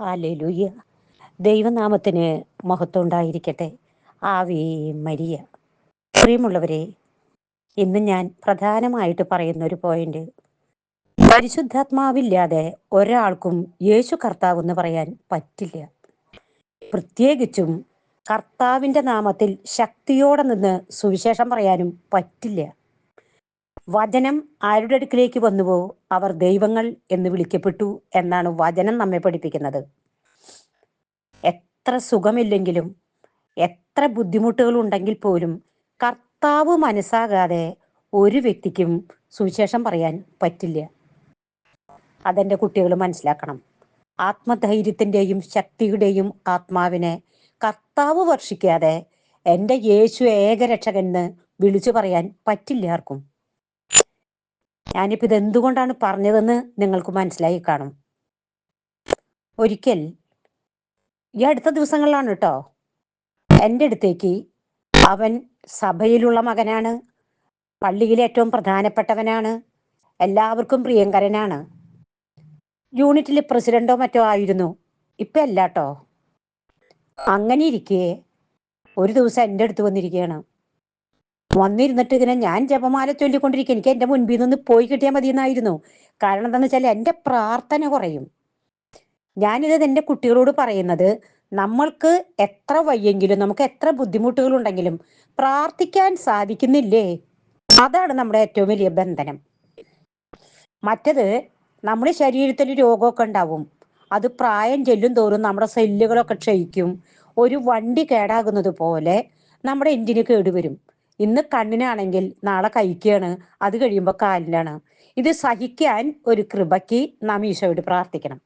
Hallelujah. ദൈവനാമത്തിന് മഹത്വം ഉണ്ടായിരിക്കട്ടെ ആവേ മരിയ. പ്രിയമുള്ളവരെ ഇന്ന് ഞാൻ പ്രധാനമായിട്ട് പറയുന്ന ഒരു പോയിന്റ് പരിശുദ്ധാത്മാവില്ലാതെ ഒരാൾക്കും യേശു കർത്താവ് എന്ന് പറയാൻ പറ്റില്ല. പ്രത്യേകിച്ചും കർത്താവിന്റെ നാമത്തിൽ ശക്തിയോടെ നിന്ന് സുവിശേഷം പറയാനും പറ്റില്ല. വചനം ആരുടെ അടുക്കിലേക്ക് വന്നുവോ അവർ ദൈവങ്ങൾ എന്ന് വിളിക്കപ്പെട്ടു എന്നാണ് വചനം നമ്മെ പഠിപ്പിക്കുന്നത്. എത്ര സുഖമില്ലെങ്കിലും എത്ര ബുദ്ധിമുട്ടുകൾ ഉണ്ടെങ്കിൽ പോലും കർത്താവ് മനസ്സാകാതെ ഒരു വ്യക്തിക്കും സുവിശേഷം പറയാൻ പറ്റില്ല. അതെന്റെ കുട്ടികൾ മനസ്സിലാക്കണം. ആത്മധൈര്യത്തിന്റെയും ശക്തിയുടെയും ആത്മാവിനെ കർത്താവ് വർഷിക്കാതെ എന്റെ യേശു ഏകരക്ഷകൻ എന്ന് വിളിച്ചു പറയാൻ പറ്റില്ല ആർക്കും. ഞാനിപ്പോ ഇത് എന്തുകൊണ്ടാണ് പറഞ്ഞതെന്ന് നിങ്ങൾക്ക് മനസ്സിലായി കാണും. ഒരിക്കൽ ഈ അടുത്ത ദിവസങ്ങളിലാണ് കേട്ടോ എന്റെ അടുത്തേക്ക് അവൻ സഭയിലുള്ള മകനാണ്. പള്ളിയിലെ ഏറ്റവും പ്രധാനപ്പെട്ടവനാണ്. എല്ലാവർക്കും പ്രിയങ്കരനാണ്. യൂണിറ്റിലെ പ്രസിഡന്റോ മറ്റോ ആയിരുന്നു. ഇപ്പൊ അല്ലാട്ടോ അങ്ങനെ ഇരിക്കെ ഒരു ദിവസം എന്റെ അടുത്ത് വന്നിരിക്കുകയാണ് വന്നിരുന്നിട്ട് ഇങ്ങനെ ഞാൻ ജപമാല ചൊല്ലിക്കൊണ്ടിരിക്കുക എനിക്ക് എന്റെ മുൻപിൽ നിന്ന് പോയി കിട്ടിയാൽ മതി എന്നായിരുന്നു കാരണം എന്താണെന്ന് വെച്ചാൽ എന്റെ പ്രാർത്ഥന കുറയും. ഞാനിത് എന്റെ കുട്ടികളോട് പറയുന്നത് നമ്മൾക്ക് എത്ര വയ്യെങ്കിലും നമുക്ക് എത്ര ബുദ്ധിമുട്ടുകൾ ഉണ്ടെങ്കിലും പ്രാർത്ഥിക്കാൻ സാധിക്കുന്നില്ലേ? അതാണ് നമ്മുടെ ഏറ്റവും വലിയ ബന്ധനം. മറ്റത് നമ്മുടെ ശരീരത്തിൽ രോഗമൊക്കെ ഉണ്ടാവും. അത് പ്രായം ചെല്ലും തോറും നമ്മുടെ സെല്ലുകളൊക്കെ ക്ഷയിക്കും. ഒരു വണ്ടി കേടാകുന്നത് പോലെ നമ്മുടെ എഞ്ചിന് കേടുവരും? ഇന്ന് കണ്ണിനാണെങ്കിൽ നാളെ കൈക്കാണ് അത് കഴിയുമ്പോൾ കാലിനാണ് ഇത് സഹിക്കാൻ ഒരു കൃപയ്ക്ക് നാം ഈശോയോട് പ്രാർത്ഥിക്കണം.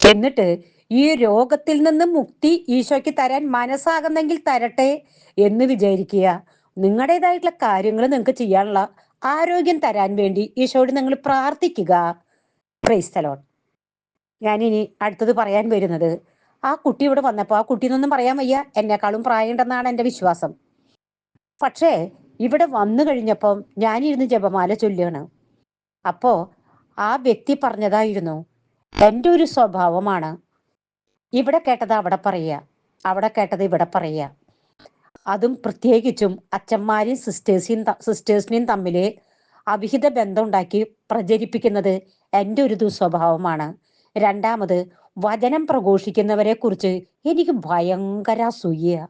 എന്നിട്ട് ഈ രോഗത്തിൽ നിന്ന് മുക്തി ഈശോയ്ക്ക് തരാൻ മനസ്സാകുന്നെങ്കിൽ തരട്ടെ എന്ന് വിചാരിക്കുക. നിങ്ങളുടേതായിട്ടുള്ള കാര്യങ്ങൾ നിങ്ങൾക്ക് ചെയ്യാനുള്ള ആരോഗ്യം തരാൻ വേണ്ടി ഈശോയോട് നിങ്ങൾ പ്രാർത്ഥിക്കുക. ക്രൈസ്തലോൺ ഞാനിനി അടുത്തത് പറയാൻ വരുന്നത്. ആ കുട്ടി ഇവിടെ വന്നപ്പോൾ ആ കുട്ടിന്നൊന്നും പറയാൻ വയ്യ. എന്നെക്കാളും പ്രായമുണ്ടെന്നാണ് എന്റെ വിശ്വാസം. പക്ഷേ ഇവിടെ വന്നു കഴിഞ്ഞപ്പം ഞാനിരുന്ന് ജപമാല ചൊല്ലുകയാണ്. അപ്പോ ആ വ്യക്തി പറഞ്ഞതായിരുന്നു എന്റെ ഒരു സ്വഭാവമാണ്. ഇവിടെ കേട്ടത് അവിടെ പറയുക. അവിടെ കേട്ടത് ഇവിടെ പറയുക. അതും പ്രത്യേകിച്ചും അച്ഛന്മാരെയും സിസ്റ്റേഴ്സിനും സിസ്റ്റേഴ്സിനെയും തമ്മിൽ അവിഹിത ബന്ധം ഉണ്ടാക്കി പ്രചരിപ്പിക്കുന്നത് എന്റെ ഒരു ദുസ്വഭാവമാണ്. രണ്ടാമത് വചനം പ്രഘോഷിക്കുന്നവരെ കുറിച്ച് എനിക്ക് ഭയങ്കര അസൂയ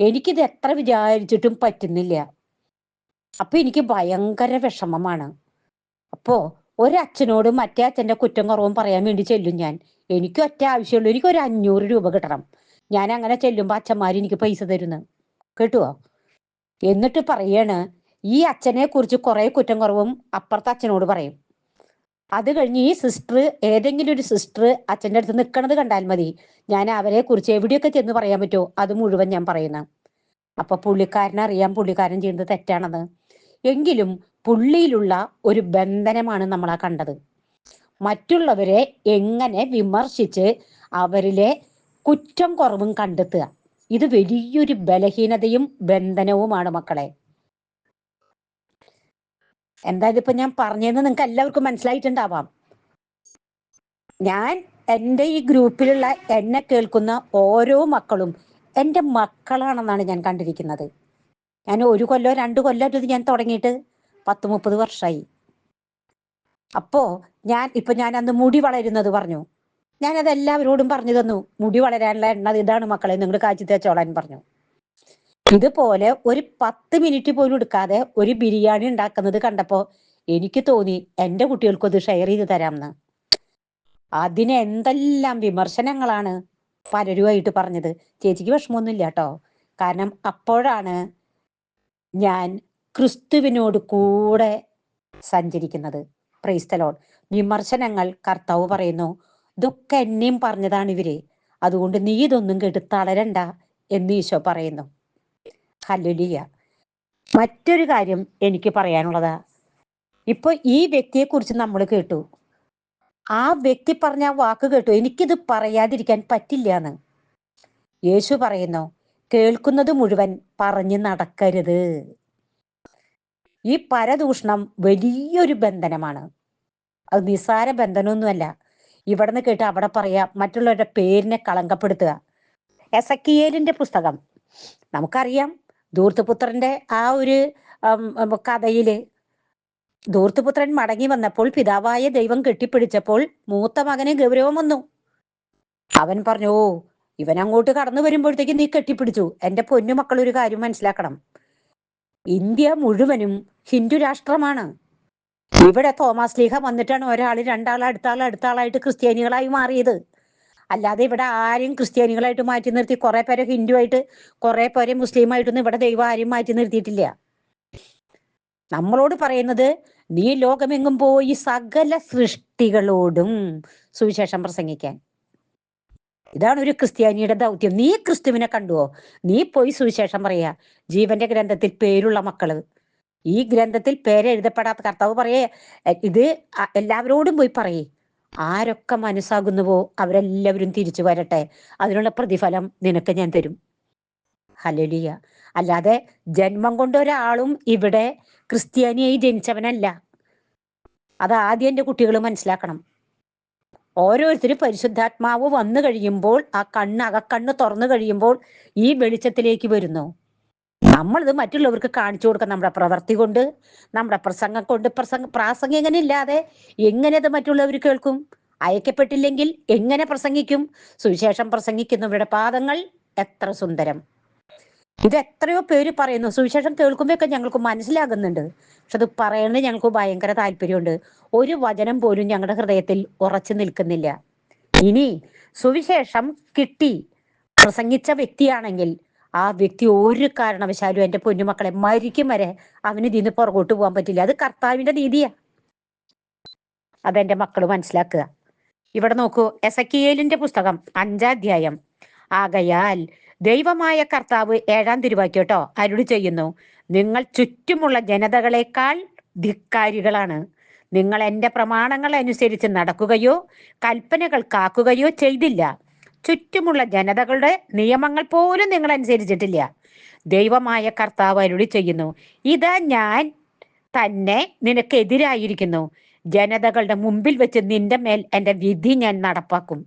എനിക്കിത് എത്ര വിചാരിച്ചിട്ടും പറ്റുന്നില്ല. അപ്പൊ എനിക്ക് ഭയങ്കര വിഷമമാണ്. അപ്പോ ഒരച്ഛനോട് മറ്റേ അച്ഛന്റെ കുറ്റം കുറവും പറയാൻ വേണ്ടി ചെല്ലും ഞാൻ. എനിക്ക് ഒറ്റ ആവശ്യമുള്ളൂ. എനിക്ക് ഒരു അഞ്ഞൂറ് രൂപ കിട്ടണം. ഞാൻ അങ്ങനെ ചെല്ലുമ്പോ അച്ഛന്മാർ എനിക്ക് പൈസ തരുന്നു. കേട്ടുവോ? എന്നിട്ട് പറയാണ് ഈ അച്ഛനെ കുറിച്ച് കുറെ കുറ്റം കുറവും അപ്പുറത്തെ അച്ഛനോട് പറയും. അത് കഴിഞ്ഞ് ഈ സിസ്റ്റർ ഏതെങ്കിലും ഒരു സിസ്റ്റർ അച്ഛന്റെ അടുത്ത് നിൽക്കണത് കണ്ടാൽ മതി. ഞാൻ അവരെ കുറിച്ച് എവിടെയൊക്കെ ചെന്ന് പറയാൻ പറ്റുമോ? അത് മുഴുവൻ ഞാൻ പറയുന്ന. അപ്പൊ പുള്ളിക്കാരനെ അറിയാം പുള്ളിക്കാരൻ ചെയ്യുന്നത് തെറ്റാണെന്ന്. എങ്കിലും പുള്ളിയിലുള്ള ഒരു ബന്ധനമാണ് നമ്മൾ ആ കണ്ടത്. മറ്റുള്ളവരെ എങ്ങനെ വിമർശിച്ച് അവരിലെ കുറ്റം കുറവും കണ്ടെത്തുക? ഇത് വലിയൊരു ബലഹീനതയും ബന്ധനവുമാണ് മക്കളെ. എന്തായാലും ഇപ്പൊ ഞാൻ പറഞ്ഞതെന്ന് നിങ്ങൾക്ക് എല്ലാവർക്കും മനസ്സിലായിട്ടുണ്ടാവാം. ഞാൻ എന്റെ ഈ ഗ്രൂപ്പിലുള്ള എന്നെ കേൾക്കുന്ന ഓരോ മക്കളും എന്റെ മക്കളാണെന്നാണ് ഞാൻ കണ്ടിരിക്കുന്നത്. ഞാൻ ഒരു കൊല്ലോ രണ്ട് കൊല്ലോ ഇത് ഞാൻ തുടങ്ങിയിട്ട് പത്ത് മുപ്പത് വർഷമായി അപ്പോ ഞാൻ ഇപ്പൊ ഞാൻ അന്ന് മുടി വളരുന്നത് പറഞ്ഞു. ഞാനത് എല്ലാവരോടും പറഞ്ഞു തന്നു. മുടി വളരാനുള്ള എണ്ണ ഇതാണ് മക്കളെ നിങ്ങൾ കാച്ചി തേച്ചോളാൻ പറഞ്ഞു. ഇതുപോലെ ഒരു പത്ത് മിനിറ്റ് പോലും എടുക്കാതെ ഒരു ബിരിയാണി ഉണ്ടാക്കുന്നത് കണ്ടപ്പോ എനിക്ക് തോന്നി എന്റെ കുട്ടികൾക്കും അത് ഷെയർ ചെയ്ത് തരാമെന്ന്. അതിന് എന്തെല്ലാം വിമർശനങ്ങളാണ് പലരുമായിട്ട് പറഞ്ഞത്. ചേച്ചിക്ക് വിഷമമൊന്നുമില്ല കേട്ടോ. കാരണം അപ്പോഴാണ് ഞാൻ ക്രിസ്തുവിനോട് കൂടെ സഞ്ചരിക്കുന്നത്. പ്രൈസ്തലോൺ വിമർശനങ്ങൾ കർത്താവ് പറയുന്നു ഇതൊക്കെ എന്നെയും പറഞ്ഞതാണ് ഇവർ. അതുകൊണ്ട് നീ ഇതൊന്നും കേട്ട് തളരണ്ട എന്ന് ഈശോ പറയുന്നു. ഹല്ലുലിയ മറ്റൊരു കാര്യം എനിക്ക് പറയാനുള്ളത്. ഇപ്പൊ ഈ വ്യക്തിയെ കുറിച്ച് നമ്മൾ കേട്ടു. ആ വ്യക്തി പറഞ്ഞ വാക്ക് കേട്ടു. എനിക്കിത് പറയാതിരിക്കാൻ പറ്റില്ല എന്ന് യേശു പറയുന്നു കേൾക്കുന്നത് മുഴുവൻ പറഞ്ഞു നടക്കരുത്. ഈ പരദൂഷണം വലിയൊരു ബന്ധനമാണ്. അത് നിസാര ബന്ധനമൊന്നുമല്ല. ഇവിടുന്ന് കേട്ട് അവിടെ പറയാ മറ്റുള്ളവരുടെ പേരിനെ കളങ്കപ്പെടുത്തുക. എസക്കിയേലിന്റെ പുസ്തകം. നമുക്കറിയാം ധൂർത്തുപുത്രന്റെ ആ ഒരു കഥയിൽ ധൂർത്തുപുത്രൻ മടങ്ങി വന്നപ്പോൾ പിതാവായ ദൈവം കെട്ടിപ്പിടിച്ചപ്പോൾ മൂത്ത മകന് ഗൗരവം വന്നു. അവൻ പറഞ്ഞു ഓ ഇവൻ അങ്ങോട്ട് കടന്നു വരുമ്പോഴത്തേക്ക് നീ കെട്ടിപ്പിടിച്ചു. എന്റെ പൊന്നു മക്കൾ ഒരു കാര്യം മനസ്സിലാക്കണം. ഇന്ത്യ മുഴുവനും ഹിന്ദു രാഷ്ട്രമാണ്. ഇവിടെ തോമസ് ലീഹ വന്നിട്ടാണ് ഒരാൾ രണ്ടാൾ അടുത്താൾ അടുത്താളായിട്ട് ക്രിസ്ത്യാനികളായി മാറിയത്. അല്ലാതെ ഇവിടെ ആരും ക്രിസ്ത്യാനികളായിട്ട് മാറ്റി നിർത്തി കുറെ പേരെ ഹിന്ദു ആയിട്ട് കുറെ പേരെ മുസ്ലിം ആയിട്ടൊന്നും ഇവിടെ ദൈവം ആരും മാറ്റി നിർത്തിയിട്ടില്ല. നമ്മളോട് പറയുന്നത് നീ ലോകമെങ്ങും പോയി സകല സൃഷ്ടികളോടും സുവിശേഷം പ്രസംഗിക്കാൻ. ഇതാണ് ഒരു ക്രിസ്ത്യാനിയുടെ ദൗത്യം. നീ ക്രിസ്തുവിനെ കണ്ടുവോ? നീ പോയി സുവിശേഷം പറയാ ജീവന്റെ ഗ്രന്ഥത്തിൽ പേരുള്ള മക്കൾ. ഈ ഗ്രന്ഥത്തിൽ പേരെഴുതപ്പെടാത്ത കർത്താവ് പറയേ ഇത് എല്ലാവരോടും പോയി പറയേ. ആരൊക്കെ മനസ്സാകുന്നുവോ അവരെല്ലാവരും തിരിച്ചു വരട്ടെ. അതിനുള്ള പ്രതിഫലം നിനക്ക് ഞാൻ തരും. ഹലലിയ അല്ലാതെ ജന്മം കൊണ്ട് ഒരാളും ഇവിടെ ക്രിസ്ത്യാനിയായി ജനിച്ചവനല്ല. അത് ആദ്യം എന്റെ കുട്ടികൾ മനസ്സിലാക്കണം. ഓരോരുത്തരും പരിശുദ്ധാത്മാവ് വന്നു കഴിയുമ്പോൾ ആ കണ്ണ് അകക്കണ്ണ് തുറന്നു കഴിയുമ്പോൾ ഈ വെളിച്ചത്തിലേക്ക് വരുന്നു. നമ്മളിത് മറ്റുള്ളവർക്ക് കാണിച്ചു കൊടുക്കാം നമ്മുടെ പ്രവൃത്തി കൊണ്ട് നമ്മുടെ പ്രസംഗം കൊണ്ട് പ്രസംഗ ഇല്ലാതെ എങ്ങനെ അത് മറ്റുള്ളവർ കേൾക്കും? അയക്കപ്പെട്ടില്ലെങ്കിൽ എങ്ങനെ പ്രസംഗിക്കും? സുവിശേഷം പ്രസംഗിക്കുന്നവരുടെ പാദങ്ങൾ എത്ര സുന്ദരം. ഇത് എത്രയോ പേര് പറയുന്നു. സുവിശേഷം കേൾക്കുമ്പോഴൊക്കെ ഞങ്ങൾക്ക് മനസ്സിലാകുന്നുണ്ട്. പക്ഷെ അത് പറയണത് ഞങ്ങൾക്ക് ഭയങ്കര താല്പര്യമുണ്ട്. ഒരു വചനം പോലും ഞങ്ങളുടെ ഹൃദയത്തിൽ ഉറച്ചു നിൽക്കുന്നില്ല. ഇനി സുവിശേഷം കിട്ടി പ്രസംഗിച്ച വ്യക്തിയാണെങ്കിൽ ആ വ്യക്തി ഒരു കാരണവശാലും എന്റെ പൊന്നുമക്കളെ മരിക്കും വരെ അവന് ഇതിന് പുറകോട്ട് പോകാൻ പറ്റില്ല. അത് കർത്താവിന്റെ നീതിയാ. അതെന്റെ മക്കൾ മനസ്സിലാക്കുക. ഇവിടെ നോക്കൂ എസക്കിയേലിന്റെ പുസ്തകം അഞ്ചാധ്യായം ആകയാൽ ദൈവമായ കർത്താവ് ഏഴാം തിരുവാക്കിയോട്ടോ അരുളി ചെയ്യുന്നു. നിങ്ങൾ ചുറ്റുമുള്ള ജനതകളെക്കാൾ ധിക്കാരികളാണ്. നിങ്ങൾ എന്റെ പ്രമാണങ്ങൾ അനുസരിച്ച് നടക്കുകയോ കൽപ്പനകൾ കാക്കുകയോ ചെയ്തില്ല. ചുറ്റുമുള്ള ജനതകളുടെ നിയമങ്ങൾ പോലും നിങ്ങൾ അനുസരിച്ചിട്ടില്ല ദൈവമായ കർത്താവ് അരുളി ചെയ്യുന്നു ഇതാ ഞാൻ തന്നെ നിനക്കെതിരായിരിക്കുന്നു. ജനതകളുടെ മുമ്പിൽ വെച്ച് നിന്റെ മേൽ എന്റെ വിധി ഞാൻ നടപ്പാക്കും.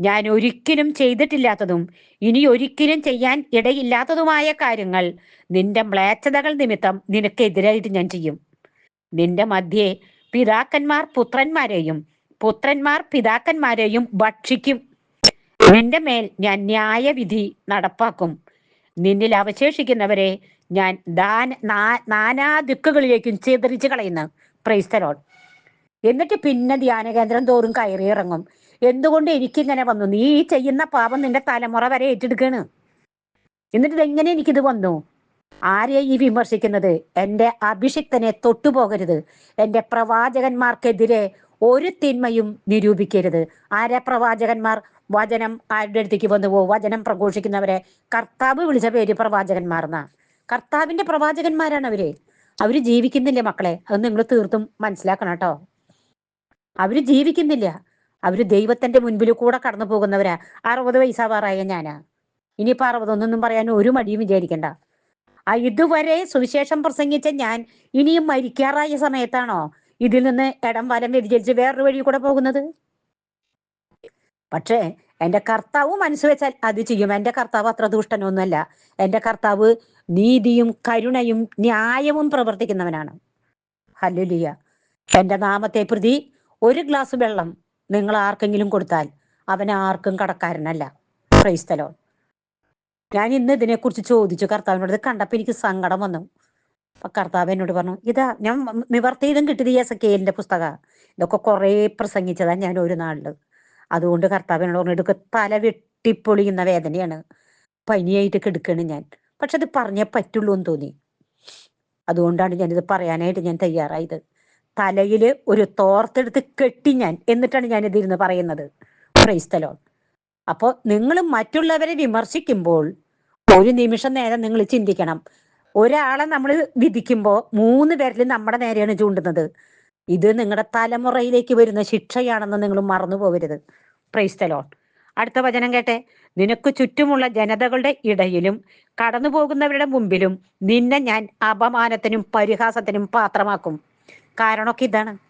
ഞാൻ ഒരിക്കലും ചെയ്തിട്ടില്ലാത്തതും ഇനി ഒരിക്കലും ചെയ്യാൻ ഇടയില്ലാത്തതുമായ കാര്യങ്ങൾ. നിന്റെ മ്ലേച്ഛതകൾ നിമിത്തം നിനക്കെതിരായിട്ട് ഞാൻ ചെയ്യും. നിന്റെ മധ്യേ പിതാക്കന്മാർ പുത്രന്മാരെയും പുത്രന്മാർ പിതാക്കന്മാരെയും ഭക്ഷിക്കും. നിന്റെ മേൽ ഞാൻ ന്യായവിധി നടപ്പാക്കും. നിന്നിൽ അവശേഷിക്കുന്നവരെ ഞാൻ ദാന നാനാ ദിക്കുകളിലേക്കും ചിതറിച്ച് കളയുന്നു. പ്രൈസ്തലോൺ എന്നിട്ട് പിന്നെ ധ്യാന കേന്ദ്രം തോറും കയറി ഇറങ്ങും. എന്തുകൊണ്ട് എനിക്കിങ്ങനെ വന്നു? നീ ഈ ചെയ്യുന്ന പാപം നിന്റെ തലമുറ വരെ ഏറ്റെടുക്കാണ്. എന്നിട്ട് ഇതെങ്ങനെ എനിക്കിത് വന്നു? ആരെയാ ഈ വിമർശിക്കുന്നത്? എന്റെ അഭിഷിക്തനെ തൊട്ടുപോകരുത്. എന്റെ പ്രവാചകന്മാർക്കെതിരെ ഒരു തിന്മയും നിരൂപിക്കരുത്. ആരെ പ്രവാചകന്മാർ വചനം ആരുടെ അടുത്തേക്ക് വന്നു പോകും? വചനം പ്രഘോഷിക്കുന്നവരെ കർത്താവ് വിളിച്ച പേര് പ്രവാചകന്മാർ എന്നാ. കർത്താവിന്റെ പ്രവാചകന്മാരാണ് അവർ. അവർ ജീവിക്കുന്നില്ല മക്കളെ. അത് നിങ്ങൾ തീർത്തും മനസ്സിലാക്കണം കേട്ടോ. അവർ ജീവിക്കുന്നില്ല. അവർ ദൈവത്തിന്റെ മുൻപിൽ കൂടെ കടന്നു പോകുന്നവരാ. അറുപത് വയസ്സാവാറായ ഞാനാ. ഇനിയിപ്പോ അറുപതൊന്നും പറയാൻ ഒരു മടിയും വിചാരിക്കണ്ട. ആ ഇതുവരെ സുവിശേഷം പ്രസംഗിച്ച ഞാൻ ഇനിയും മരിക്കാറായ സമയത്താണോ? ഇതിൽ നിന്ന് ഇടം വലം വ്യതിചരിച്ച് വേറൊരു വഴി കൂടെ പോകുന്നത്? പക്ഷേ എന്റെ കർത്താവ് മനസ്സ് വെച്ചാൽ അത് ചെയ്യും. എന്റെ കർത്താവ് അത്ര ദുഷ്ടനൊന്നുമല്ല. എന്റെ കർത്താവ് നീതിയും കരുണയും ന്യായവും പ്രവർത്തിക്കുന്നവനാണ്. ഹല്ലുലിയ. എന്റെ നാമത്തെ പ്രതി ഒരു ഗ്ലാസ് വെള്ളം നിങ്ങൾ ആർക്കെങ്കിലും കൊടുത്താൽ അവൻ ആർക്കും കടക്കാരനല്ല. ക്രൈസ്തലോ ഞാൻ ഇന്ന് ഇതിനെക്കുറിച്ച് ചോദിച്ചു. കർത്താവിനോട് കണ്ടപ്പോൾ എനിക്ക് സങ്കടം വന്നു. അപ്പൊ കർത്താവ് എന്നോട് പറഞ്ഞു ഇതാ ഞാൻ നിവർത്തിയിലും കിട്ടിയ കിട്ടിയത് ഈ എസക്കേലിന്റെ പുസ്തക. ഇതൊക്കെ കുറെ പ്രസംഗിച്ചതാ ഞാൻ ഒരു നാളിൽ. അതുകൊണ്ട് കർത്താവ് എന്നോട് പറഞ്ഞു ഇതൊക്കെ തല വെട്ടിപ്പൊളിയുന്ന വേദനയാണ്. പനിയായിട്ട് കിടക്കാണ് ഞാൻ. പക്ഷെ അത് പറഞ്ഞേ പറ്റുള്ളൂ എന്ന് തോന്നി. അതുകൊണ്ടാണ് ഞാനിത് പറയാനായിട്ട് ഞാൻ തയ്യാറായത്. തലയിൽ ഒരു തോർത്തെടുത്ത് കെട്ടി ഞാൻ. എന്നിട്ടാണ് ഞാൻ ഇതിരുന്ന് പറയുന്നത്. ക്രൈസ്തലോൺ അപ്പോൾ നിങ്ങൾ മറ്റുള്ളവരെ വിമർശിക്കുമ്പോൾ ഒരു നിമിഷം നേരം നിങ്ങൾ ചിന്തിക്കണം. ഒരാളെ നമ്മൾ വിധിക്കുമ്പോൾ മൂന്ന് പേരിൽ നമ്മുടെ നേരെയാണ് ചൂണ്ടുന്നത്. ഇത് നിങ്ങളുടെ തലമുറയിലേക്ക് വരുന്ന ശിക്ഷയാണെന്ന് നിങ്ങൾ മറന്നു പോകരുത്. പ്രൈസ്തലോൺ അടുത്ത വചനം കേട്ടെ. നിനക്ക് ചുറ്റുമുള്ള ജനതകളുടെ ഇടയിലും കടന്നു പോകുന്നവരുടെ മുമ്പിലും നിന്നെ ഞാൻ അപമാനത്തിനും പരിഹാസത്തിനും പാത്രമാക്കും. കാരണമൊക്കെ ഇതാണ്.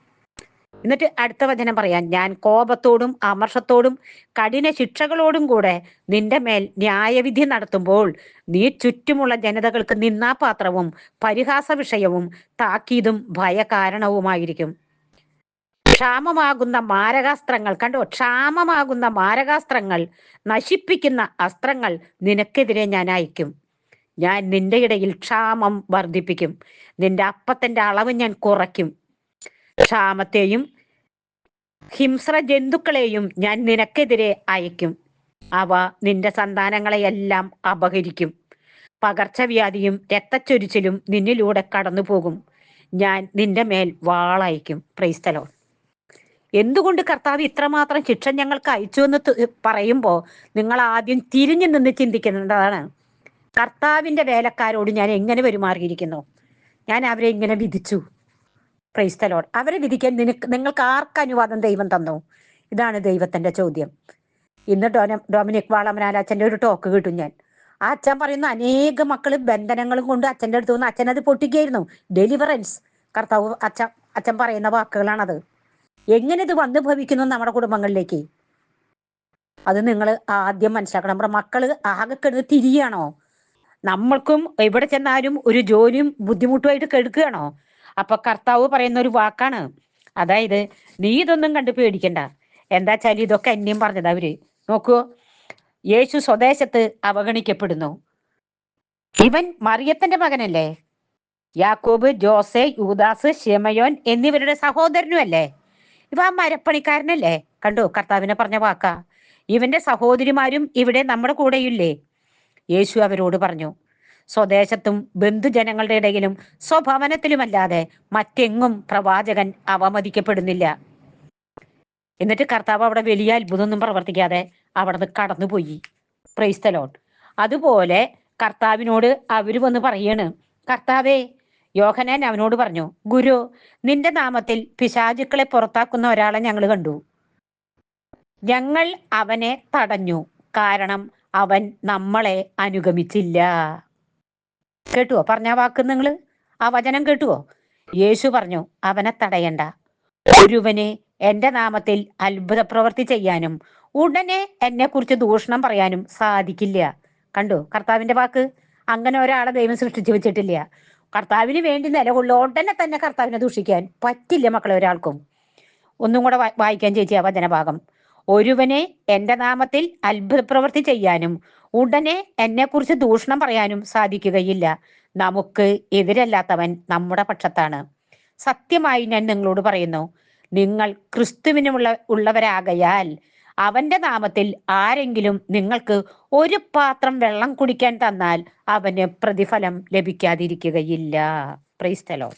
എന്നിട്ട് അടുത്ത വചനം പറയാം. ഞാൻ കോപത്തോടും അമർഷത്തോടും കഠിന ശിക്ഷകളോടും കൂടെ നിന്റെ മേൽ ന്യായവിധി നടത്തുമ്പോൾ നീ ചുറ്റുമുള്ള ജനതകൾക്ക് നിന്നാപാത്രവും പരിഹാസ വിഷയവും താക്കീതും ഭയകാരണവുമായിരിക്കും. ക്ഷാമമാകുന്ന മാരകാസ്ത്രങ്ങൾ കണ്ടോ? ക്ഷാമമാകുന്ന മാരകാസ്ത്രങ്ങൾ നശിപ്പിക്കുന്ന അസ്ത്രങ്ങൾ നിനക്കെതിരെ ഞാൻ അയക്കും. ഞാൻ നിന്റെ ഇടയിൽ ക്ഷാമം വർദ്ധിപ്പിക്കും. നിന്റെ അപ്പത്തിന്റെ അളവ് ഞാൻ കുറയ്ക്കും. ക്ഷാമത്തെയും ഹിംസ്ര ജന്തുക്കളെയും ഞാൻ നിനക്കെതിരെ അയക്കും അവ നിന്റെ സന്താനങ്ങളെയെല്ലാം അപഹരിക്കും. പകർച്ചവ്യാധിയും രക്തച്ചൊരിച്ചിലും നിന്നിലൂടെ കടന്നുപോകും. ഞാൻ നിന്റെ മേൽ വാളയക്കും പ്രൈസ്തലോ എന്തുകൊണ്ട് കർത്താവ് ഇത്രമാത്രം ശിക്ഷ ഞങ്ങൾക്ക് അയച്ചു എന്ന് പറയുമ്പോൾ നിങ്ങൾ ആദ്യം തിരിഞ്ഞു നിന്ന് ചിന്തിക്കേണ്ടതാണ്. കർത്താവിന്റെ വേലക്കാരോട് ഞാൻ എങ്ങനെ പെരുമാറിയിരിക്കുന്നു? ഞാൻ അവരെ ഇങ്ങനെ വിധിച്ചു. പ്രൈസ്തലോട് അവരെ വിധിക്കാൻ നിനക്ക് നിങ്ങൾക്ക് ആർക്ക് അനുവാദം ദൈവം തന്നു? ഇതാണ് ദൈവത്തിന്റെ ചോദ്യം. ഇന്ന് ഡോന ഡൊമിനിക് വാളമനാലച്ഛന്റെ ഒരു ടോക്ക് കിട്ടും ഞാൻ. ആ അച്ഛൻ പറയുന്ന അനേക മക്കൾ ബന്ധനങ്ങളും കൊണ്ട് അച്ഛന്റെ അടുത്ത് വന്ന് അച്ഛൻ അത് പൊട്ടിക്കുകയായിരുന്നു. ഡെലിവറൻസ് കർത്താവ് അച്ഛൻ അച്ഛൻ പറയുന്ന വാക്കുകളാണത്. എങ്ങനെ ഇത് വന്നു ഭവിക്കുന്നു നമ്മുടെ കുടുംബങ്ങളിലേക്ക്? അത് നിങ്ങൾ ആദ്യം മനസ്സിലാക്കണം. നമ്മുടെ മക്കൾ ആകെ കെടുത്ത് തിരിയാണോ നമ്മൾക്കും എവിടെ ചെന്നാലും ഒരു ജോലിയും ബുദ്ധിമുട്ടുമായിട്ട് കെടുക്കുകയാണോ? അപ്പൊ കർത്താവ് പറയുന്ന ഒരു വാക്കാണ്. അതായത് നീ ഇതൊന്നും കണ്ടു പേടിക്കണ്ട. എന്താ വെച്ചാൽ ഇതൊക്കെ അന്യം പറഞ്ഞത് അവർ. നോക്കൂ. യേശു സ്വദേശത്ത് അവഗണിക്കപ്പെടുന്നു. ഇവൻ മറിയത്തിന്റെ മകനല്ലേ? യാക്കോബ് ജോസെ യൂദാസ് ഷെമയോൻ എന്നിവരുടെ സഹോദരനും അല്ലേ ഇവ ആ മരപ്പണിക്കാരനല്ലേ? കണ്ടു? കർത്താവിനെ പറഞ്ഞ വാക്ക. ഇവന്റെ സഹോദരിമാരും ഇവിടെ നമ്മുടെ കൂടെയില്ലേ? യേശു അവരോട് പറഞ്ഞു സ്വദേശത്തും ബന്ധുജനങ്ങളുടെ ഇടയിലും സ്വഭവനത്തിലുമല്ലാതെ മറ്റെങ്ങും പ്രവാചകൻ അവമതിക്കപ്പെടുന്നില്ല. എന്നിട്ട് കർത്താവ് അവിടെ വലിയ അത്ഭുതമൊന്നും പ്രവർത്തിക്കാതെ അവിടെ നിന്ന് കടന്നുപോയി പ്രൈസ്തലോൺ അതുപോലെ കർത്താവിനോട് അവർ വന്ന് പറയാണ് കർത്താവേ യോഹനാൻ അവനോട് പറഞ്ഞു ഗുരു നിന്റെ നാമത്തിൽ പിശാചുക്കളെ പുറത്താക്കുന്ന ഒരാളെ ഞങ്ങൾ കണ്ടു. ഞങ്ങൾ അവനെ തടഞ്ഞു. കാരണം അവൻ നമ്മളെ അനുഗമിച്ചില്ല. കേട്ടുവോ? പറഞ്ഞ വാക്ക് നിങ്ങൾ ആ വചനം കേട്ടുവോ? യേശു പറഞ്ഞു അവനെ തടയണ്ട. ഒരുവന് എന്റെ നാമത്തിൽ അത്ഭുത പ്രവൃത്തി ചെയ്യാനും ഉടനെ എന്നെ കുറിച്ച് ദൂഷണം പറയാനും സാധിക്കില്ല. കണ്ടു? കർത്താവിന്റെ വാക്ക്? അങ്ങനെ ഒരാളെ ദൈവം സൃഷ്ടിച്ചു വെച്ചിട്ടില്ല. കർത്താവിന് വേണ്ടി നിലകൊള്ളു ഉടനെ തന്നെ കർത്താവിനെ ദൂഷിക്കാൻ പറ്റില്ല മക്കളെ ഒരാൾക്കും. ഒന്നും കൂടെ വായിക്കാൻ ചേച്ചി ആ വചനഭാഗം. ഒരുവനെ എന്റെ നാമത്തിൽ അത്ഭുത പ്രവൃത്തി ചെയ്യാനും ഉടനെ എന്നെക്കുറിച്ച് ദൂഷണം പറയാനും സാധിക്കുകയില്ല. നമുക്ക് എതിരല്ലാത്തവൻ നമ്മുടെ പക്ഷത്താണ്. സത്യമായി ഞാൻ നിങ്ങളോട് പറയുന്നു. നിങ്ങൾ ക്രിസ്തുവിനുമുള്ള ഉള്ളവരാകയാൽ അവന്റെ നാമത്തിൽ ആരെങ്കിലും നിങ്ങൾക്ക് ഒരു പാത്രം വെള്ളം കുടിക്കാൻ തന്നാൽ അവന് പ്രതിഫലം ലഭിക്കാതിരിക്കുകയില്ല. പ്രൈസ്തലോ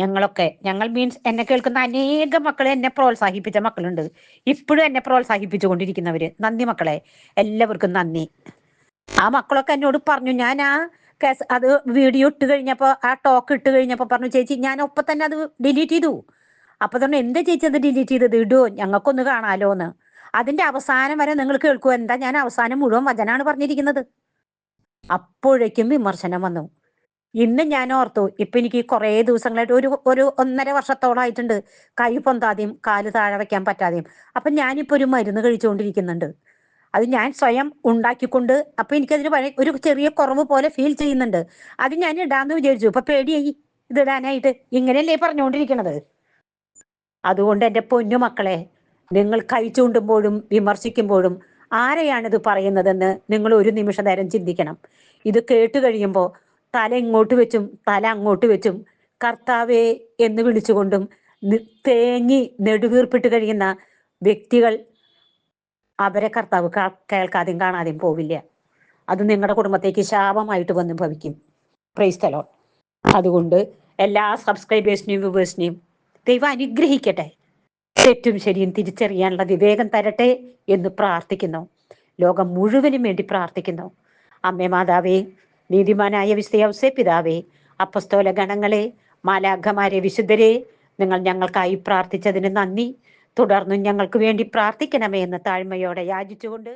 ഞങ്ങളൊക്കെ. ഞങ്ങൾ മീൻസ് എന്നെ കേൾക്കുന്ന അനേക മക്കളെ എന്നെ പ്രോത്സാഹിപ്പിച്ച മക്കളുണ്ട്. ഇപ്പോഴും എന്നെ പ്രോത്സാഹിപ്പിച്ചുകൊണ്ടിരിക്കുന്നവര്. നന്ദി മക്കളെ. എല്ലാവർക്കും നന്ദി. ആ മക്കളൊക്കെ എന്നോട് പറഞ്ഞു ഞാൻ ആ കേസ് അത് വീഡിയോ ഇട്ട് കഴിഞ്ഞപ്പോ ആ ടോക്ക് ഇട്ട് കഴിഞ്ഞപ്പോ പറഞ്ഞു ചേച്ചി ഞാൻ ഒപ്പം തന്നെ അത് ഡിലീറ്റ് ചെയ്തു. അപ്പൊ തന്നെ എന്താ ചേച്ചി അത് ഡിലീറ്റ് ചെയ്തത്? ഇടുവോ ഞങ്ങൾക്കൊന്ന് കാണാലോ എന്ന് അതിന്റെ അവസാനം വരെ നിങ്ങൾ കേൾക്കൂ എന്താ ഞാൻ അവസാനം മുഴുവൻ വചനാണ് പറഞ്ഞിരിക്കുന്നത്. അപ്പോഴേക്കും വിമർശനം വന്നു. ഇന്ന് ഞാൻ ഓർത്തു ഇപ്പൊ എനിക്ക് കുറെ ദിവസങ്ങളായിട്ട് ഒരു ഒരു ഒന്നര വർഷത്തോളമായിട്ടുണ്ട് കൈ പൊന്താതെയും കാൽ താഴെ വെക്കാൻ പറ്റാതെയും. അപ്പൊ ഞാനിപ്പോ ഒരു മരുന്ന് കഴിച്ചുകൊണ്ടിരിക്കുന്നുണ്ട്. അത് ഞാൻ സ്വയം ഉണ്ടാക്കിക്കൊണ്ട് അപ്പൊ എനിക്കതിന് ഒരു ചെറിയ കുറവ് പോലെ ഫീൽ ചെയ്യുന്നുണ്ട്. അത് ഞാൻ ഇടാന്ന് വിചാരിച്ചു. ഇപ്പൊ പേടിയായി. ഇതിടാനായിട്ട് ഇങ്ങനെയല്ലേ പറഞ്ഞുകൊണ്ടിരിക്കണത് അതുകൊണ്ട് എന്റെ പൊന്നു മക്കളെ നിങ്ങൾ കഴിച്ചുകൊണ്ടുമ്പോഴും വിമർശിക്കുമ്പോഴും ആരെയാണിത് പറയുന്നതെന്ന് നിങ്ങൾ ഒരു നിമിഷ നേരം ചിന്തിക്കണം. ഇത് കേട്ട് കഴിയുമ്പോൾ തല ഇങ്ങോട്ട് വെച്ചും തല അങ്ങോട്ട് വെച്ചും കർത്താവേ എന്ന് വിളിച്ചുകൊണ്ടും തേങ്ങി നെടുവീർപ്പിട്ട് കഴിയുന്ന വ്യക്തികൾ അവരെ കർത്താവ് കേൾക്കാതെയും കാണാതെയും പോവില്ല. അത് നിങ്ങളുടെ കുടുംബത്തേക്ക് ശാപമായിട്ട് വന്ന് ഭവിക്കും. പ്രൈസ്തലോ അതുകൊണ്ട് എല്ലാ സബ്സ്ക്രൈബേഴ്സിനെയും വ്യൂവേഴ്സിനെയും ദൈവം അനുഗ്രഹിക്കട്ടെ. തെറ്റും ശരിയും തിരിച്ചറിയാനുള്ള വിവേകം തരട്ടെ എന്ന് പ്രാർത്ഥിക്കുന്നു. ലോകം മുഴുവനും വേണ്ടി പ്രാർത്ഥിക്കുന്നു. അമ്മേ മാതാവേ നീതിമാനായ വിസ്തയവസെ പിതാവേ അപ്പസ്തോല ഗണങ്ങളെ മാലാഘമാരെ വിശുദ്ധരെ നിങ്ങൾ ഞങ്ങൾക്കായി പ്രാർത്ഥിച്ചതിന് നന്ദി. തുടർന്നും ഞങ്ങൾക്ക് വേണ്ടി പ്രാർത്ഥിക്കണമേ എന്ന് താഴ്മയോടെ യാചിച്ചുകൊണ്ട്